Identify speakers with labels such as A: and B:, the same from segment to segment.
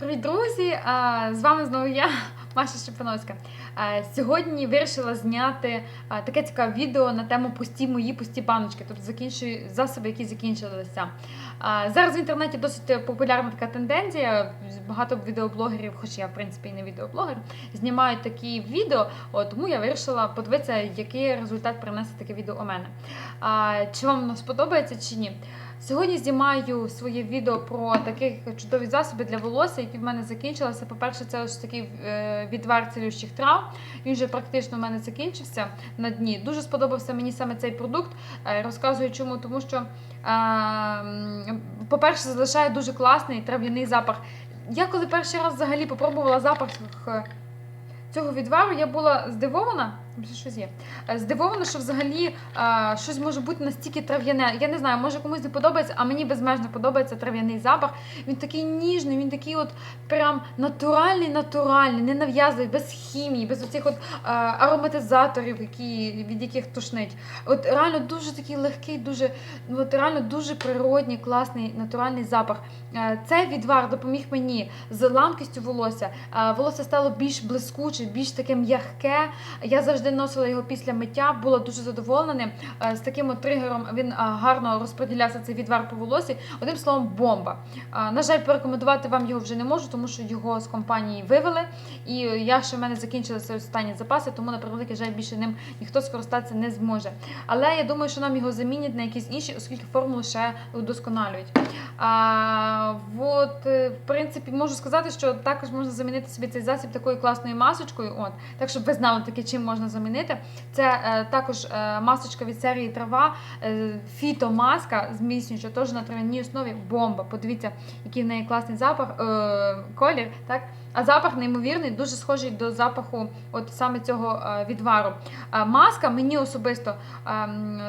A: Привіт, друзі! З вами знову я, Маша Щепановська. А, Сьогодні вирішила зняти таке цікаве відео на тему пусті мої пусті баночки, тобто закінчую засоби, які закінчилися. Зараз в інтернеті досить популярна така тенденція. Багато відеоблогерів, хоч я в принципі і не відеоблогер, знімають такі відео. Тому я вирішила подивитися, який результат принесе таке відео у мене. Чи вам воно сподобається чи ні? Сьогодні знімаю своє відео про таких чудові засоби для волосся, які в мене закінчилися. По-перше, це ось такий е, відвар цілющих трав. Він вже практично в мене закінчився на дні. Дуже сподобався мені саме цей продукт. Е, Розказую чому, тому що, е, по-перше, залишає дуже класний трав'яний запах. Я коли перший раз взагалі попробувала запах цього відвару, я була здивована. Щось є. Е, Здивована, що взагалі е, щось може бути настільки трав'яне. Я не знаю, може комусь не подобається, а мені безмежно подобається трав'яний запах. Він такий ніжний, він такий от прям натуральний, натуральний, ненав'язливий, без хімії, без оцих от е, ароматизаторів, які, від яких тушнить. От реально дуже такий легкий, дуже ну, от реально дуже природній, класний, натуральний запах. Е, Цей відвар допоміг мені з ламкістю волосся. Е, Волосся стало більш блискуче, більш таке м'яке. Я завжди носила його після миття, була дуже задоволена ним. Е, З таким от тригером він е, гарно розподілявся цей відвар по волосі. Одним словом, бомба. Е, На жаль, порекомендувати вам його вже не можу, тому що його з компанії вивели. І я ще в мене закінчилися останні запаси, тому на превеликий жаль більше ним ніхто скористатися не зможе. Але я думаю, що нам його замінять на якісь інші, оскільки формулу ще удосконалюють. От, е, в принципі, можу сказати, що також можна замінити собі цей засіб такою класною масочкою. От, так щоб ви знали таки, чим можна замінити. Це е, також е, масочка від серії трава, е, фітомаска зміцнююча, теж на трав'яній основі бомба. Подивіться, який в неї класний запах, е, колір. Так? А запах неймовірний, дуже схожий до запаху от саме цього е, відвару. Маска мені особисто ем,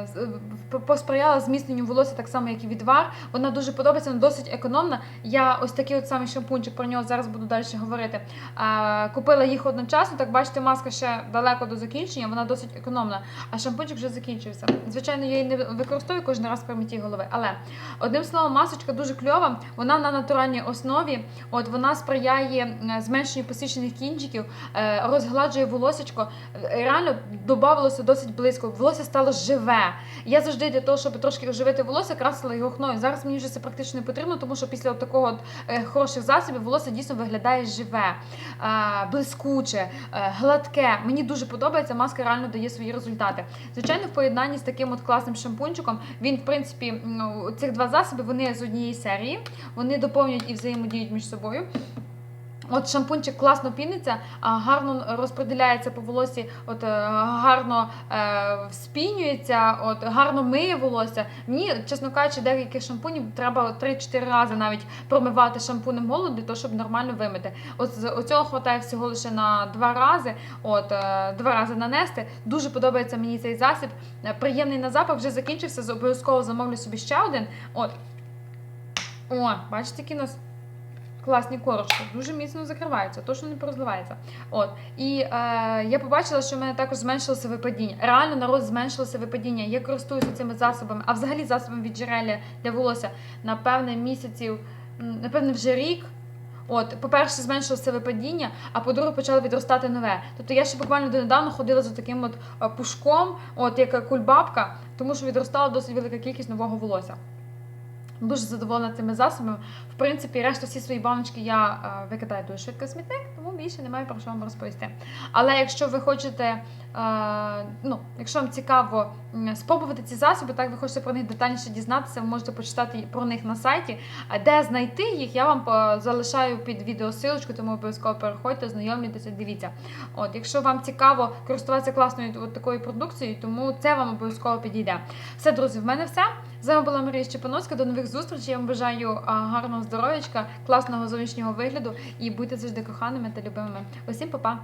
A: п- посприяла зміцненню волосся так само, як і відвар. Вона дуже подобається, вона досить економна. Я ось такий от самий шампунчик, про нього зараз буду далі говорити. Е, Купила їх одночасно. Так бачите, маска ще далеко до закінчення, вона досить економна. А шампунчик вже закінчився. Звичайно, я її не використовую кожен раз при митті голови. Але одним словом, масочка дуже кльова. Вона на натуральній основі. От вона сприяє е, зменшенню посічених кінчиків, е, розгладжує волосечко. Е, Реально додавалося досить близько. Волосся стало живе. Я завжди для того, щоб трошки оживити волосся, красила його хною. Зараз мені вже це практично не потрібно, тому що після такого е, хороших засобів волосся дійсно виглядає живе, е, блискуче, е, гладке. Мені дуже подобається. Маска реально дає свої результати. Звичайно, в поєднанні з таким от класним шампунчиком він, в принципі, ну, цих два засоби вони з однієї серії, вони доповнюють і взаємодіють між собою. От шампунчик класно піниться, гарно розподіляється по волосі, от е, гарно е, вспінюється, от гарно миє волосся. Мені, чесно кажучи, деяких шампунів треба 3-4 рази навіть промивати шампунем голову для того, щоб нормально вимити. От оцього хватає всього лише на два рази. От е, два рази нанести. Дуже подобається мені цей засіб. Е, Приємний на запах, вже закінчився. Обов'язково замовлю собі ще один. От. О, бачите, який у нас класні корочки, дуже міцно закриваються, точно не порозливається. От і е, я побачила, що в мене також зменшилося випадіння. Реально народ зменшилося випадіння. Я користуюся цими засобами, а взагалі засобами від джерелля для волосся напевне місяців, напевне, вже рік. От, по-перше, зменшилося випадіння, а по-друге, почало відростати нове. Тобто я ще буквально донедавна ходила за таким от е, пушком, от як кульбабка, тому що відростала досить велика кількість нового волосся. Дуже задоволена цими засобами. В принципі, решту всі свої баночки я е, викидаю дуже швидко в смітник, тому більше немає про що вам розповісти. Але якщо ви хочете, е, ну, якщо вам цікаво спробувати ці засоби, так ви хочете про них детальніше дізнатися, ви можете почитати про них на сайті. А де знайти їх, я вам е, залишаю під відео силочку, тому обов'язково переходьте, знайомлюйтеся, дивіться. От, якщо вам цікаво користуватися класною от такою продукцією, тому це вам обов'язково підійде. Все, друзі, в мене все. З вами була Марія Щепановська. До нових зустрічей. Я вам бажаю гарного здоров'ячка, класного зовнішнього вигляду і будьте завжди коханими та любимими. Усім па-па!